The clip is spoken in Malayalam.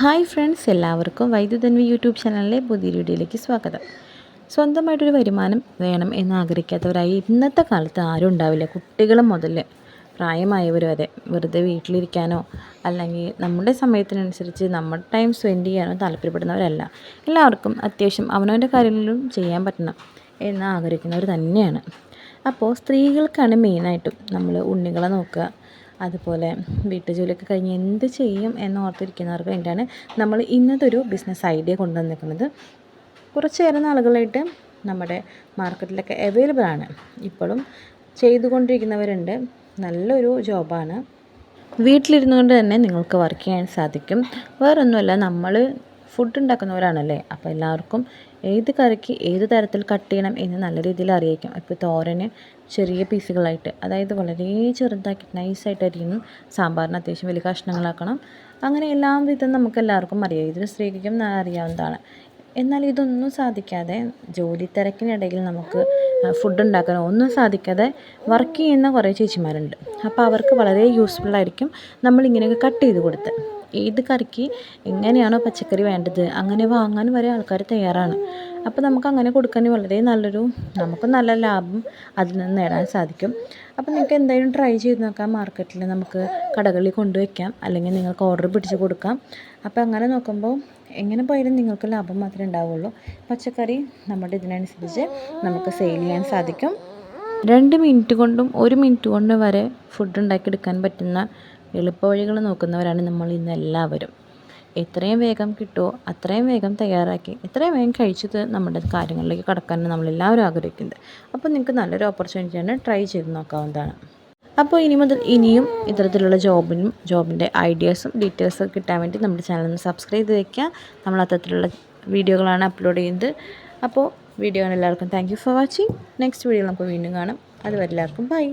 ഹായ് ഫ്രണ്ട്സ് എല്ലാവർക്കും വൈദ്യുതൻവി യൂട്യൂബ് ചാനലിലെ പുതിയ വീഡിയോയിലേക്ക് സ്വാഗതം. സ്വന്തമായിട്ടൊരു വരുമാനം വേണം എന്ന് ആഗ്രഹിക്കാത്തവരായി ഇന്നത്തെ കാലത്ത് ആരും ഉണ്ടാവില്ല. കുട്ടികൾ മുതൽ പ്രായമായവർ വരെ വെറുതെ വീട്ടിലിരിക്കാനോ അല്ലെങ്കിൽ നമ്മുടെ സമയത്തിനനുസരിച്ച് നമ്മുടെ ടൈം സ്പെൻഡ് ചെയ്യാനോ താല്പര്യപ്പെടുന്നവരല്ല. എല്ലാവർക്കും അത്യാവശ്യം അവനവന്റെ കാര്യങ്ങളിലും ചെയ്യാൻ പറ്റണം എന്ന് ആഗ്രഹിക്കുന്നവർ തന്നെയാണ്. അപ്പോൾ സ്ത്രീകൾക്കാണ് മെയിനായിട്ടും നമ്മൾ ഉണ്ണികളെ നോക്കുക അതുപോലെ വീട്ടു ജോലിയൊക്കെ കഴിഞ്ഞ് എന്ത് ചെയ്യും എന്ന് ഓർത്തിരിക്കുന്നവർക്ക് വേണ്ടിയാണ് നമ്മൾ ഇന്നത്തെ ഒരു ബിസിനസ് ഐഡിയ കൊണ്ടുവന്നിരിക്കുന്നത് കുറച്ചേറെ നാളുകളായിട്ട് നമ്മുടെ മാർക്കറ്റിലൊക്കെ അവൈലബിൾ ആണ്. ഇപ്പോഴും ചെയ്തുകൊണ്ടിരിക്കുന്നവരുണ്ട്. നല്ലൊരു ജോബാണ് വീട്ടിലിരുന്നു കൊണ്ട് തന്നെ നിങ്ങൾക്ക് വർക്ക് ചെയ്യാൻ സാധിക്കും. വേറൊന്നുമല്ല നമ്മൾ ഫുഡ് ഉണ്ടാക്കുന്നവരാണല്ലേ? അപ്പോൾ എല്ലാവർക്കും ഏത് കറിക്ക് ഏത് തരത്തിൽ കട്ട് ചെയ്യണം എന്ന് നല്ല രീതിയിൽ അറിയിക്കും. ഇപ്പോൾ തോരന് ചെറിയ പീസുകളായിട്ട് അതായത് വളരെ ചെറുതാക്കി നൈസായിട്ട് അരിയുന്നു സാമ്പാറിന് അത്യാവശ്യം വലിയ കഷ്ണങ്ങളാക്കണം. അങ്ങനെ എല്ലാം വിധം നമുക്ക് എല്ലാവർക്കും അറിയാം. ഇതൊരു സ്ത്രീക്കും അറിയാവുന്നതാണ്. എന്നാൽ ഇതൊന്നും സാധിക്കാതെ ജോലി തിരക്കിനിടയിൽ നമുക്ക് ഫുഡ് ഉണ്ടാക്കാൻ ഒന്നും സാധിക്കാതെ വർക്ക് ചെയ്യുന്ന കുറേ ചേച്ചിമാരുണ്ട്. അപ്പോൾ അവർക്ക് വളരെ യൂസ്ഫുൾ ആയിരിക്കും നമ്മളിങ്ങനെയൊക്കെ കട്ട് ചെയ്ത് കൊടുത്ത്. ഏത് കറിക്ക് എങ്ങനെയാണോ പച്ചക്കറി വേണ്ടത് അങ്ങനെ വാങ്ങാൻ വരെ ആൾക്കാർ തയ്യാറാണ്. അപ്പോൾ നമുക്ക് അങ്ങനെ കൊടുക്കാൻ വളരെ നല്ലൊരു നമുക്ക് നല്ല ലാഭം അതിൽ നിന്ന് നേടാൻ സാധിക്കും. അപ്പോൾ നിങ്ങൾക്ക് എന്തായാലും ട്രൈ ചെയ്ത് നോക്കാം. മാർക്കറ്റിൽ നമുക്ക് കടകളിൽ കൊണ്ടുവയ്ക്കാം. അല്ലെങ്കിൽ നിങ്ങൾക്ക് ഓർഡർ പിടിച്ച് കൊടുക്കാം. അപ്പോൾ അങ്ങനെ നോക്കുമ്പോൾ എങ്ങനെ പോയാലും നിങ്ങൾക്ക് ലാഭം മാത്രമേ ഉണ്ടാവുള്ളൂ. പച്ചക്കറി നമ്മുടെ ഇതിനനുസരിച്ച് നമുക്ക് സെയിൽ ചെയ്യാൻ സാധിക്കും. രണ്ട് മിനിറ്റ് കൊണ്ടും ഒരു മിനിറ്റ് കൊണ്ടും വരെ ഫുഡ് ഉണ്ടാക്കിയെടുക്കാൻ പറ്റുന്ന എളുപ്പവഴികൾ നോക്കുന്നവരാണ് നമ്മൾ ഇന്ന് എല്ലാവരും. എത്രയും വേഗം കിട്ടുമോ അത്രയും വേഗം തയ്യാറാക്കി എത്രയും വേഗം കഴിച്ചത് നമ്മുടെ കാര്യങ്ങളിലേക്ക് കടക്കാനാണ് നമ്മളെല്ലാവരും ആഗ്രഹിക്കുന്നത് അപ്പോൾ നിങ്ങൾക്ക് നല്ലൊരു ഓപ്പർച്യൂണിറ്റിയാണ് ട്രൈ ചെയ്ത് നോക്കാവുന്നതാണ്. അപ്പോൾ ഇനി മുതൽ ഇനിയും ഇത്തരത്തിലുള്ള ജോബിനും ജോബിന്റെ ഐഡിയാസും ഡീറ്റെയിൽസും കിട്ടാൻ വേണ്ടി നമ്മുടെ ചാനൽ ഒന്ന് സബ്സ്ക്രൈബ് ചെയ്ത് വയ്ക്കുക. നമ്മൾ അത്തരത്തിലുള്ള വീഡിയോകളാണ് അപ്ലോഡ് ചെയ്യുന്നത്. അപ്പോൾ വീഡിയോ എല്ലാവർക്കും thank for watching next video നമുക്ക് വീണ്ടും കാണാം. അതുവരെ എല്ലാവർക്കും ബൈ